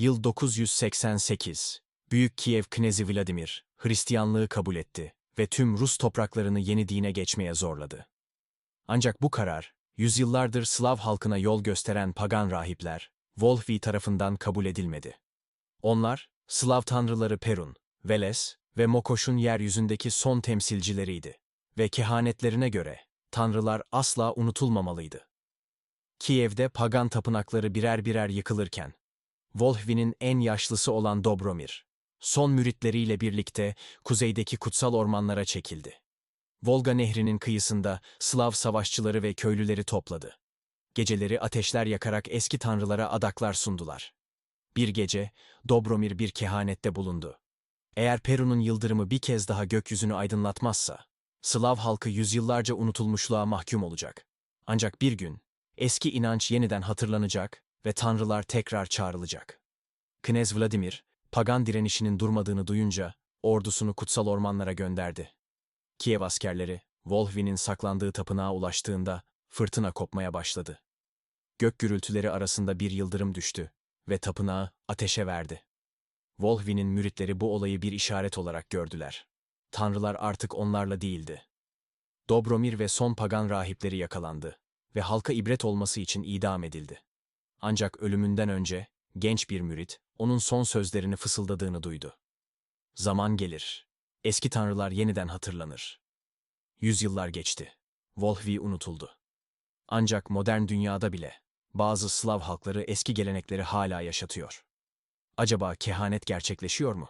Yıl 988. Büyük Kiev Knezi Vladimir, Hristiyanlığı kabul etti ve tüm Rus topraklarını yeni dine geçmeye zorladı. Ancak bu karar, yüzyıllardır Slav halkına yol gösteren pagan rahipler, Wolfi tarafından kabul edilmedi. Onlar, Slav tanrıları Perun, Veles ve Mokoş'un yeryüzündeki son temsilcileriydi ve kehanetlerine göre tanrılar asla unutulmamalıydı. Kiev'de pagan tapınakları birer birer yıkılırken, Volhvi'nin en yaşlısı olan Dobromir, son müritleriyle birlikte kuzeydeki kutsal ormanlara çekildi. Volga Nehri'nin kıyısında Slav savaşçıları ve köylüleri topladı. Geceleri ateşler yakarak eski tanrılara adaklar sundular. Bir gece Dobromir bir kehanette bulundu. Eğer Peru'nun yıldırımı bir kez daha gökyüzünü aydınlatmazsa, Slav halkı yüzyıllarca unutulmuşluğa mahkum olacak. Ancak bir gün, eski inanç yeniden hatırlanacak ve tanrılar tekrar çağrılacak. Knez Vladimir, pagan direnişinin durmadığını duyunca, ordusunu kutsal ormanlara gönderdi. Kiev askerleri, Volhvi'nin saklandığı tapınağa ulaştığında fırtına kopmaya başladı. Gök gürültüleri arasında bir yıldırım düştü ve tapınağı ateşe verdi. Volhvi'nin müritleri bu olayı bir işaret olarak gördüler. Tanrılar artık onlarla değildi. Dobromir ve son pagan rahipleri yakalandı ve halka ibret olması için idam edildi. Ancak ölümünden önce genç bir mürit onun son sözlerini fısıldadığını duydu. Zaman gelir. Eski tanrılar yeniden hatırlanır. Yüzyıllar geçti. Volhvi unutuldu. Ancak modern dünyada bile bazı Slav halkları eski gelenekleri hala yaşatıyor. Acaba kehanet gerçekleşiyor mu?